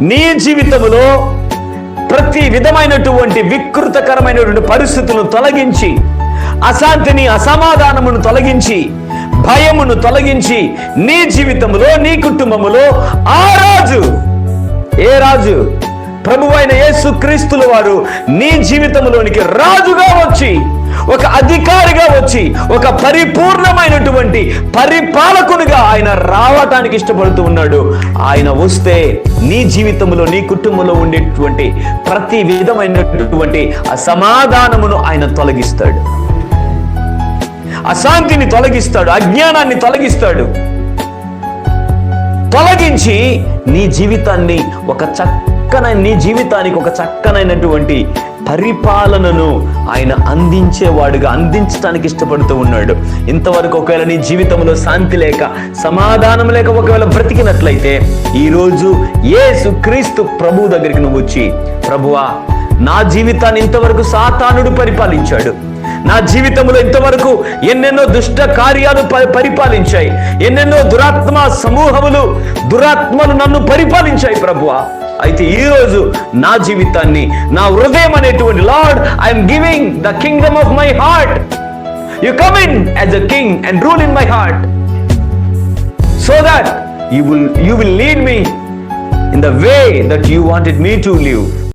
నీ జీవితములో ప్రతి విధమైనటువంటి వికృతకరమైనటువంటి పరిస్థితులను తొలగించి అశాంతిని అసమాధానమును తొలగించి భయమును తొలగించి నీ జీవితములో నీ కుటుంబములో ఆ రాజు ఏ రాజు? ప్రభువైన యేసు క్రీస్తుల వారు నీ జీవితంలోనికి రాజుగా వచ్చి ఒక అధికారిగా వచ్చి ఒక పరిపూర్ణమైనటువంటి పరిపాలకునిగా ఆయన రావటానికి ఇష్టపడుతూ ఉన్నాడు. ఆయన వస్తే నీ జీవితంలో నీ కుటుంబంలో ఉండేటువంటి ప్రతి విధమైనటువంటి అసమాధానమును ఆయన తొలగిస్తాడు. అశాంతిని తొలగిస్తాడు అజ్ఞానాన్ని తొలగిస్తాడు. తొలగించి నీ జీవితాన్ని ఒక చక్కన నీ జీవితానికి ఒక చక్కనైనటువంటి పరిపాలనను ఆయన అందించేవాడుగా అందించడానికి ఇష్టపడుతూ ఉన్నాడు. ఇంతవరకు ఒకవేళ నీ జీవితంలో శాంతి లేక సమాధానం లేక ఒకవేళ బ్రతికినట్లయితే ఈరోజు యేసు క్రీస్తు ప్రభు దగ్గరికి నువ్వు వచ్చి ప్రభువా నా జీవితాన్ని ఇంతవరకు సాతానుడు పరిపాలించాడు. నా జీవితంలో ఇంతవరకు ఎన్నెన్నో దుష్ట కార్యాలు పరిపాలించాయి. ఎన్నెన్నో దురాత్మ సమూహములు దురాత్మలు నన్ను పరిపాలించాయి ప్రభువ. అయితే ఈ రోజు నా జీవితాన్ని నా హృదయం అనేటువంటి Lord I'm giving the kingdom of my heart you come in as a king and rule in my heart so that you will will lead me in the way that you wanted me to live